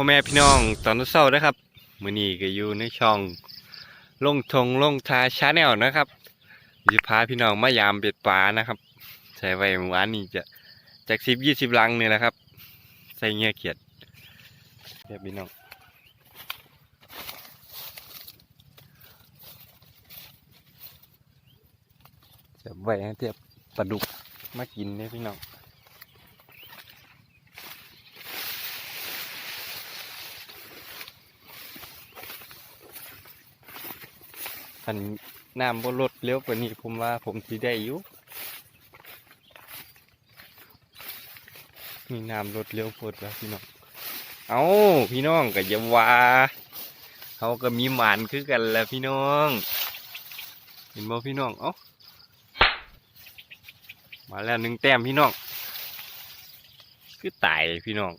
พ่อแม่พี่น้องตอนเช้านะครับมื้อนี้ก็อยู่ในช่องลงทงลงทาชาแนลนะครับจะพาพี่น้องมายามเบ็ดปลานะครับใส่ไว้เมื่อวานนี้จะจากสิบยี่สิบลังนี่แหละครับ ใส่เงี้ยเขียดเรียบพี่น้องจะไว้ให้เทียบปลาดุกมากินเนี่ยพี่น้อง อันน้ำบนรถเลี้ยวกว่านี้ผมว่าผมสิได้อยู่มีน้ำรถเลี้ยวโพดแล้วพี่น้อง เอาพี่น้องก็อย่าว่าเขาก็มีหมานคือกันแหล้วพี่น้อง เห็นบ่พี่น้อง เอ้า มาแล้วหนึ่งแต้มพี่น้อง คือตายพี่น้อง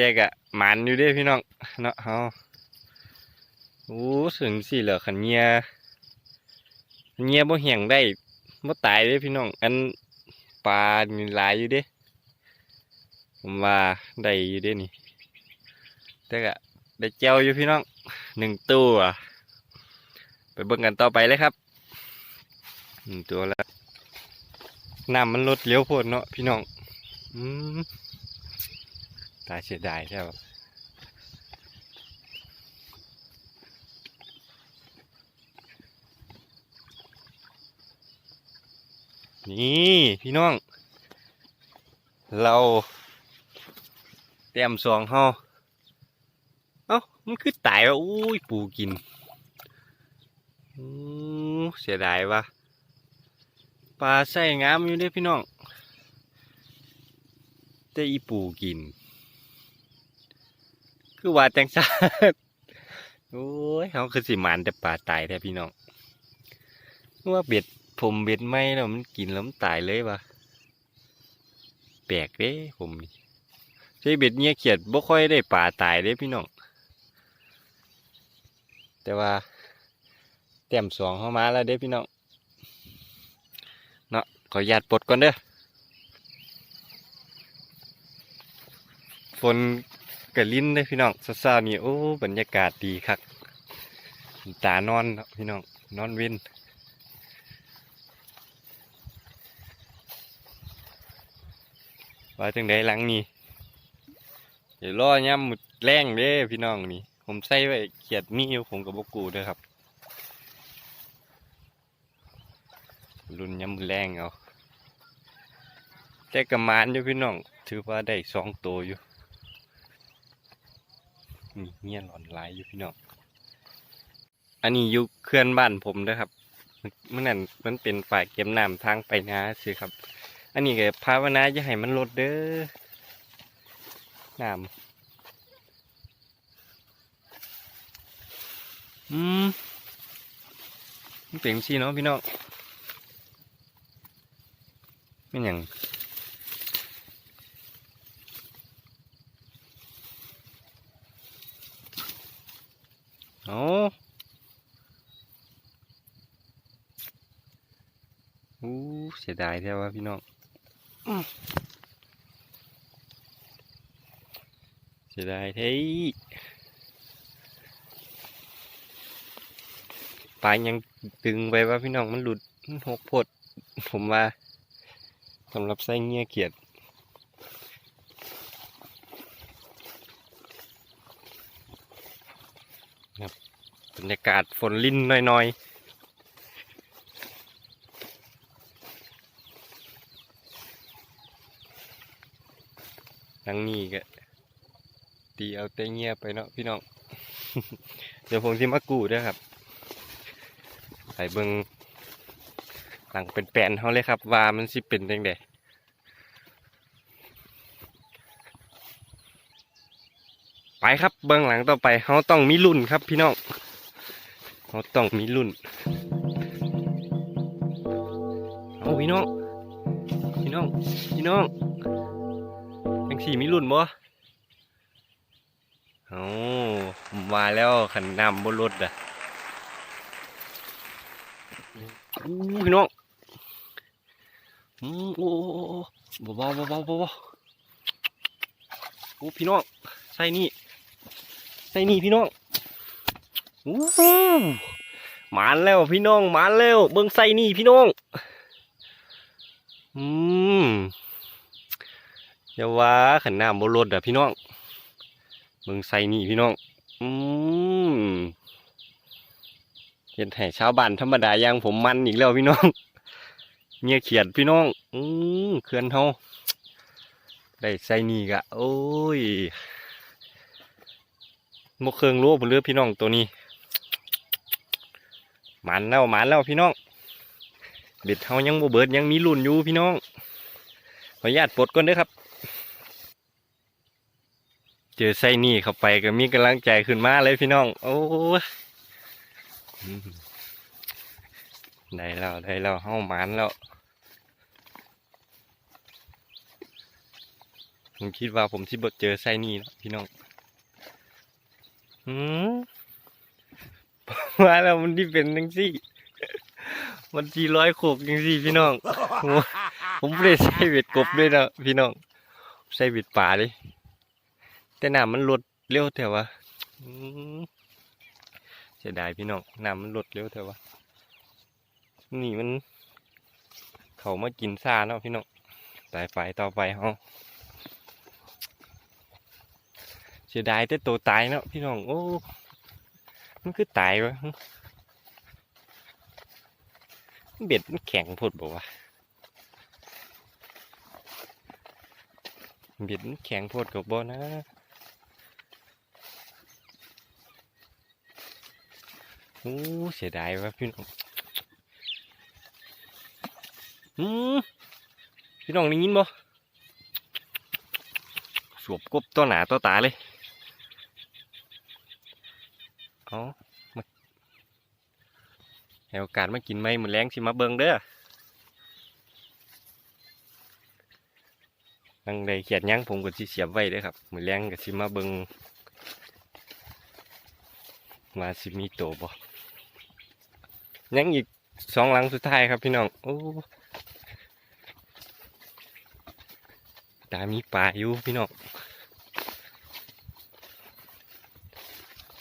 แต่กะหมันอยู่เด้พี่น้องเนาะเฮาโอ้สึงสิเหรอขันเงียเงียบ่เหียงได้บ่ตายเด้พี่น้อง อันปลานี่หลายอยู่เด้ ผมว่าได้อยู่เด้นี่แต่กะได้เจ้าอยู่พี่น้องหนึ่งตัวไปเบิ่งกันต่อไปเลยครับหนึ่งตัวแล้วน้ำมันลดเลี้ยวโพดเนาะพี่น้อง อืม ตายเสียดายใช่ปะนี่พี่น้อง เราเตรียมสองเฮาเอ้ามันคือตายวะอุ้ยปูกินเสียดายวะปลาใส่งามอยู่เด้พี่น้องแต่อีปูกิน คือว่าจังซาโอ้ยเขาคือสิหมันแต่ปลาตายแท้พี่น้องว่าเบ็ดผมเบ็ดไม่แล้วมันกินแล้วมันตายเลยวะแปลกเด้ผมนี่ใช้เบ็ดเงี้ยเขียดบ่ค่อยได้ปลาตายเด้พี่น้องแต่ว่าเต็มสองเข้ามาแล้วเด้พี่น้องเนาะขออนุญาตปลดก่อนเด้อฝน กะลิ้นเลยพี่น้องซาๆนี่โอ้บรรยากาศดีคักตานอนนะพี่น้องนอนเว้นว่าจังไดหลังนี้เดี๋ยวรอย่ำหมุดแรงเด้พี่น้องนี่ ผมใส่ไว้เขียดมีอยู่ผมกับบกูด้อครับรุนย่ำมือแรงเอาแต่กระมานอยู่พี่น้อง ถือว่าได้สองตัวอยู่ เงียหลอนหลายอยู่พี่น้อง อันนี้อยู่เคลื่อนบ้านผมนะครับเมื่อนั้นมันเป็นฝ่ายเก็บน้ำทางไปนาสิครับ อันนี้ก็ภาวนาจะให้มันลดเด้อน้ำอืมมันเป็นชีเนาะพี่น้องไม่นหยัง โอ้อู้เสียดายแท้ว่าพี่น้องอื้อเสียดายแท้ปลายยังตึงไปว่าพี่น้องมันหลุดมันหกพด ผมว่าสำหรับไส้เงี้ยเขียด บรรยากาศฝนลินน้อยๆทั้งนี้ก็ตีเอาเตเงียบไปเนาะพี่น้อง เดี๋ยวผมที่มากูด้วยครับใส่เบิงหลังเป็นแปนเขาเลยครับว่ามันสิเป็นยังไงไปครับเบิงหลังต่อไปเขาต้องมีรุ่นครับพี่น้อง เขาต้องมีรุ่น เอาพี่น้อง พี่น้อง พี่น้องยังสี่มีรุ่นบ่เอามาแล้วขันน้ำบนรถอะอู้พี่น้องอืมโอ้โอ้โอ้โอ้เบาเบาเบาเบาเบาโอ้พี่น้องใส่นี่ใส่นี่พี่น้อง หมานแล้วพี่น้องหมานแล้ว เบิ่งใส่นี่พี่น้อง อืมอย่าว่าขันน้ำบรดอะพี่น้องเบิ่งใส่นี่พี่น้อง อืมเห็นให้ชาวบ้านธรรมดาอย่างผมมันอีกแล้วพี่น้องเมียเขียดพี่น้อง อืมเขื่อนเฮาได้ใส่นี่กะ โอ้ยมกเครื่องรู้ผมเลือกพี่น้องตัวนี้ หมันแล้วหมันแล้วพี่น้องเบ็ดเฮายังบ่เบิดยังมีรุ่นอยู่พี่น้องขออนุญาตปลดก่อนเด้อครับ เจอใส่นี่เข้าไปก็มีกำลังใจขึ้นมาเลยพี่น้อง โอ้ยได้แล้วได้แล้วเฮาหมันแล้วผมคิดว่าผมที่บดเจอไส้นี่เนาะพี่น้อง อืม ว่าแล้วมันที่เป็นจังซี่ มันจีร้อยโขกจังซี่ พี่น้อง ผมไม่ได้ใช้เบ็ดกบด้วยนะพี่น้อง ใช้เบ็ดป่าเลยแต่น้ำมันลดเร็วแต่ว่าเสียดายพี่น้องน้ำมันลดเร็วแต่ว่านี่มัน เขามากินซ่าเนาะพี่น้องตายไฟต่อไปเฮาเสียดายแต่ตัวตายเนาะพี่น้องโอ้ มันคือตายวะเบ็ดมันแข็งพดบอกว่าเบ็ดมันแข็งโพดกับบ่นะโอ้เสียดายวะพี่น้องอืมพี่น้องได้ยินบ่สวบกบตัวหนาตัวตาเลย เอามาให้โอกาสมากินไหมมือแรงสิมาเบิงเด้อนังใดเขียดยั้งผมก็สิเสียบไว้เด้อครับ มือแรงก็สิมาเบิงว่าสิมีโตบ่ยังอีกสองหลังสุดท้ายครับพี่น้อง โอ้ตามีปลาอยู่พี่น้อง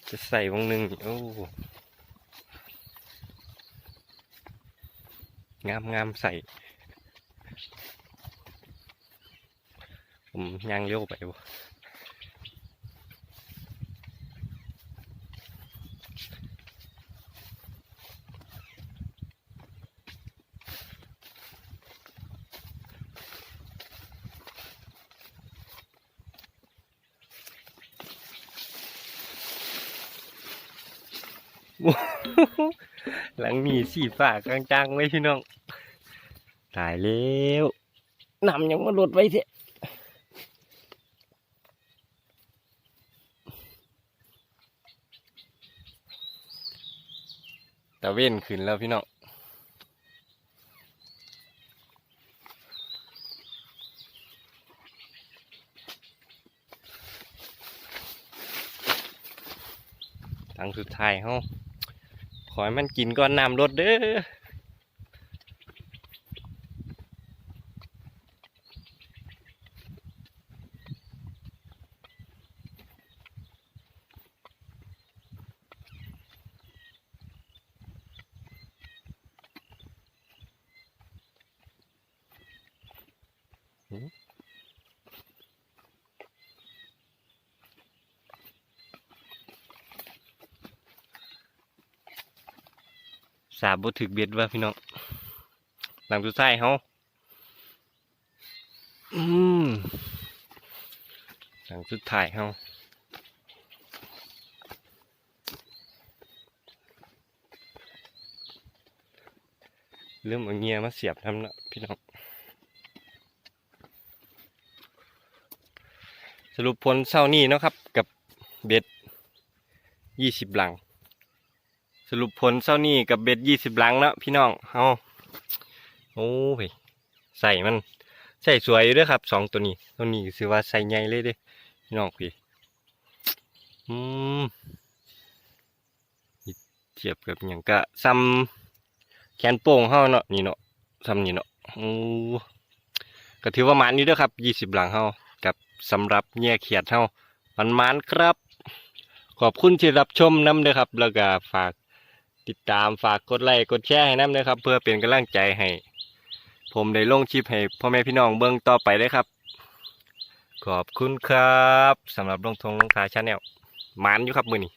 จะใส่วงหนึ่งโอ้งามงามใส่ ผมย่างเลี้ยวไปบ่ หลังมีสีฟ้ากลางจังๆไว้พี่น้อง ตายแล้วนำยังมาหลุดไว้เถอะตะเว้นขึ้นแล้วพี่น้องทางสุดท้ายเฮา ขอให้มันกินก่อนน้ำลดเด้อ สาบบถึกเบ็ดว่าพี่น้องหลังสุดท้ายเฮาอืมหลังสุดท้ายเฮาเริ่มเอาเงียมาเสียบทำละพี่น้อง สรุปผลเศร้านี้เนาะครับกับเบ็ดยี่สิบหลัง สรุปผลเศร้านี้กับเบ็ดยี่สิบลังเนาะพี่น้องเฮาโอ้ยใส่มันใส่สวยด้วยครับสองตัวนี้ตัวนี้ถือว่าใส่ใหญ่เลยเด้พี่น้องพี่อืมเทียบกับอย่างก็ซ้ำแขนโป่งเฮาเนาะนี่เนาะซ้ำนี่เนาะโอ้ก็ถือว่ามันอยู่เด้อครับยี่สิบหลังเฮากับสำหรับแย่เขียดเฮามันมันครับ ขอบคุณที่รับชมน้ำเด้อครับ แล้วก็ฝาก ติดตามฝากกดไลค์กดแชร์ให้น้ำเด้อครับ เพื่อเป็นกำลังใจให้ ผมได้ลงคลิปให้พ่อแม่พี่น้องเบื้องต่อไปเลยครับ ขอบคุณครับสำหรับลงทงลงทาชาแนลมันอยู่ครับมือนี้